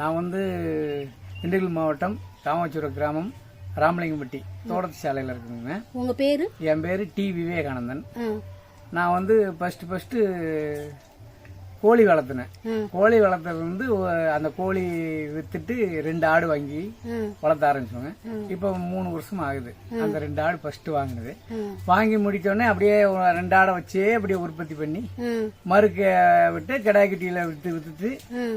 நான் வந்து திண்டுக்கல் மாவட்டம் ராமச்சுர கிராமம் ராமலிங்கம்பட்டி தோட்டத்து சாலையில் இருக்குங்க. உங்கள் பேர்? என் பேர் டி விவேகானந்தன். நான் வந்து ஃபஸ்ட்டு ஃபஸ்ட்டு கோழி வளர்த்தினேன். கோழி வளர்த்தது வந்து அந்த கோழி வித்துட்டு ரெண்டு ஆடு வாங்கி. வளர்த்த ஆரம்பிச்சோங்க இப்போ மூணு வருஷம் ஆகுது. அந்த ரெண்டு ஆடு ஃபர்ஸ்ட் வாங்கினது. வாங்கி முடிச்ச உடனே அப்படியே ரெண்டு ஆடை வச்சே அப்படியே உற்பத்தி பண்ணி மறுக்க விட்டு கிடாய்க்குட்டியில விட்டு வித்துட்டு.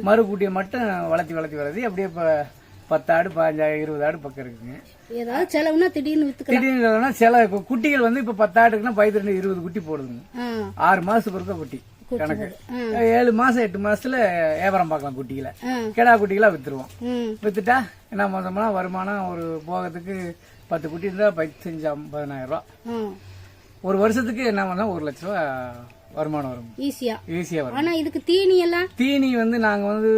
மறுக்குட்டியை மட்டும் வளர்த்தி வளர்த்தி வளர்த்தி அப்படியே இப்போ பத்து ஆடு பதினஞ்சு இருபது ஆடு பக்கம் இருக்குங்க. ஏதாவது செலவுனா திடீர்னு திடீர்னு இல்லைன்னா சில கு- குட்டிகள் வந்து இப்போ பத்து ஆடுக்குன்னா பதினெண்டு இருபது குட்டி போடுதுங்க. ஆறு மாசத்துக்கு ஒருக்க குட்டி. கணக்கு ஏழு மாசம் எட்டு மாசத்துல வியாபாரம் பார்க்கலாம் குட்டிகளை. கிடா குட்டிகளா வித்துருவோம். வித்துட்டா என்ன மொத்தம்னா வருமானம் ஒரு போகத்துக்கு பத்து குட்டி இருந்தா பதினஞ்சு பதினாயிரம் ரூபா. ஒரு வருஷத்துக்கு என்ன பண்ணா ஒரு லட்ச ரூபா வருமானம் வரும். ஈஸியா. ஈஸியா வரும். ஆனா இதுக்கு தீனி எல்லாம்? தீனி வந்து நாங்க வந்து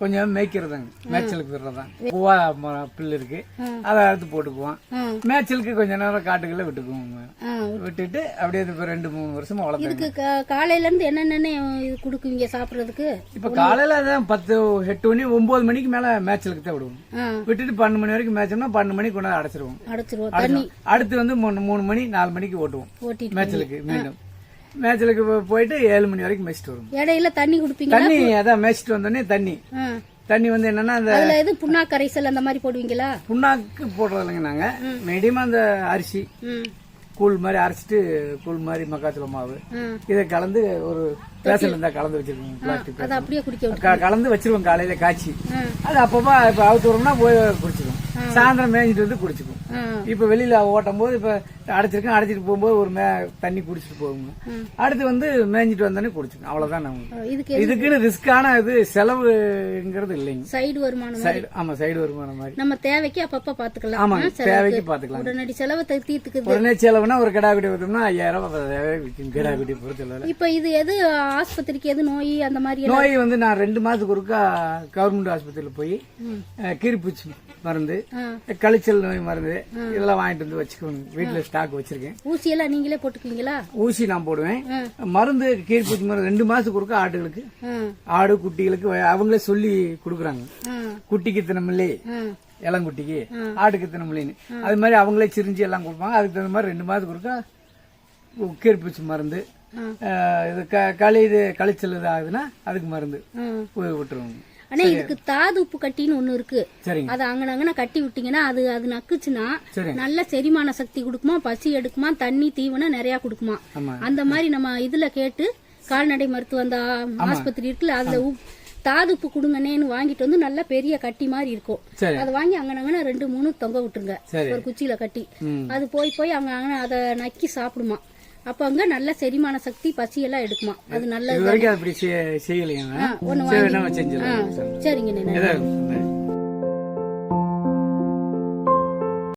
கொஞ்சம் மேய்க்கிறதாங்க. மேய்ச்சலுக்கு விடுறதாங்க பூவா புல்லு இருக்கு. அதை அறுத்து போட்டுக்குவோம். மேய்ச்சலுக்கு கொஞ்ச நேரம் காட்டுக்குள்ள விட்டுக்குவோம் ஆ, விட்டுட்டு அப்படியே இப்ப ரெண்டு மூணு வருஷமா கா- காலையில இருந்து என்னென்ன இது கொடுக்குவீங்க சாப்பிடுறதுக்கு? இப்ப காலையில அதான் பத்து எட்டு மணி ஒன்பது மணிக்கு மேல மேய்ச்சலுக்கு தான் விடுவோம். விட்டுட்டு பன்னெண்டு மணி வரைக்கும் மேய்ச்சோம்னா பன்னெண்டு மணிக்கு கொண்டு வந்து அடைச்சிருவோம். அடைச்சிருவோம். அடுத்து வந்து மூணு மூணு நாலு மணிக்கு ஓட்டுவோம். மேய்ச்சலுக்கு மீண்டும். மேய்ச்சலுக்கு போயிட்டு ஏழு மணி வரைக்கும் மேய்ச்சிட்டு வருவோம். இடையில தண்ணி குடுப்பீங்களா? தண்ணி அதான் மேய்ச்சிட்டு வந்தோடனே தண்ணி. தண்ணி வந்து என்னன்னா அந்த எது புண்ணா கரைசல் அந்த மாதிரி போடுவீங்களா? புண்ணாக்கு போடுறது இல்லைங்க நாங்க. மீடியமா அந்த அரிசி. கூழ் மாதிரி அரைச்சிட்டு கூழ் மாதிரி மக்காச்சோள மாவு. இதை கலந்து ஒரு பேசல் இருந்தா கலந்து வச்சிருக்கோம் கலந்து வச்சிருவோம் காலையில காய்ச்சி. அது அப்பப்போ இப்ப அவுத்து விடுறோம்னா போய் குடிச்சுக்கும் சாயந்தரம் மேய்ஞ்சிட்டு வந்து குடிச்சுக்கும். இப்ப வெளியில ஓட்டும் போது இப்ப அடைச்சிருக்கேன் அடைச்சிட்டு போகும்போது ஒரு மே தண்ணி குடிச்சிட்டு போகுங்க. அடுத்து வந்து மேய்ஞ்சிட்டு வந்தோடனே குடிச்சுக்கும். அவ்வளவுதான் இதுக்கு இதுக்குன்னு ரிஸ்கான இது செலவுங்கிறது இல்லைங்க. சைடு வருமானம் சைடு ஆமா சைடு வருமானம் மாதிரி. நம்ம தேவைக்கு அப்பப்ப பாத்துக்கலாம். ஆமாங்க ஆ, செலவுக்கு. தேவைக்கு பாத்துக்கலாம். உடனடி செலவை தீர்த்துக்குது. உடனே செலவுனா ஒரு கிடா குட்டி விட்டோம்னா ஐயாயிரம் ரூபாய் பத்தாயிரம் கிடா குட்டி பொறுத்தளவில் இப்ப இது எது ஆஸ்பத்திரிக்கு எது நோய் அந்த மாதிரி நோய் வந்து நான் ரெண்டு மாசத்துக்கு ஒருக்கா கவர்மெண்ட் ஆஸ்பத்திரியில் போய் கீரிப்பூச்சி மருந்து. கழிச்சல் நோய் மருந்து இதெல்லாம் வாங்கிட்டு வந்து வச்சுக்கணும். வீட்டுல ஸ்டாக் வச்சிருக்கேன். ஊசி எல்லாம் நீங்களே போட்டுக்குவீங்களா? ஊசி நான் போடுவேன். மருந்து கீரிப்பூச்சி மருந்து ரெண்டு மாசத்துக்கு ஒருக்கா ஆட்டுகளுக்கு ஆ, ஆடு குட்டிகளுக்கு அவங்களே சொல்லி கொடுக்குறாங்க. குட்டிக்கு தினமில்லை. இளங்குட்டிக்கு ஆட்டுக்கு தினமில்லைன்னு அது மாதிரி அவங்களே சிரிஞ்சு எல்லாம் கொடுப்பாங்க. அதுக்கு தகுந்த மாதிரி ரெண்டு மாதத்துக்கு ஒருக்கா கீரிப்பூச்சி மருந்து இது களி இது கழிச்சல் இது ஆகுதுன்னா அதுக்கு மருந்து விட்டுருவோங்க ஆனா இதுக்கு தாது உப்பு கட்டின்னு ஒண்ணு இருக்கு. அது அங்கன அங்கன கட்டி விட்டீங்கன்னா அது அது நக்குச்சுன்னா நல்ல செரிமான சக்தி கொடுக்குமா பசி எடுக்குமா தண்ணி தீவனம் நிறைய கொடுக்குமா? அந்த மாதிரி நம்ம இதுல கேட்டு கால்நடை மருத்துவம் அந்த ஆஸ்பத்திரி இருக்குல்ல அதுல தாது உப்பு கொடுங்கண்ணேன்னு வாங்கிட்டு வந்து நல்ல பெரிய கட்டி மாதிரி இருக்கும். அதை வாங்கி அங்கன அங்கன ரெண்டு மூணு தொங்க விட்டுருங்க. ஒரு குச்சியில கட்டி. அது போய் போய் அங்க அங்க அதை நக்கி சாப்பிடுமா. அப்ப அங்க நல்ல செரிமான சக்தி பசி எல்லாம் எடுக்குமா? அது நல்லது சரிங்க நினை ஏதோ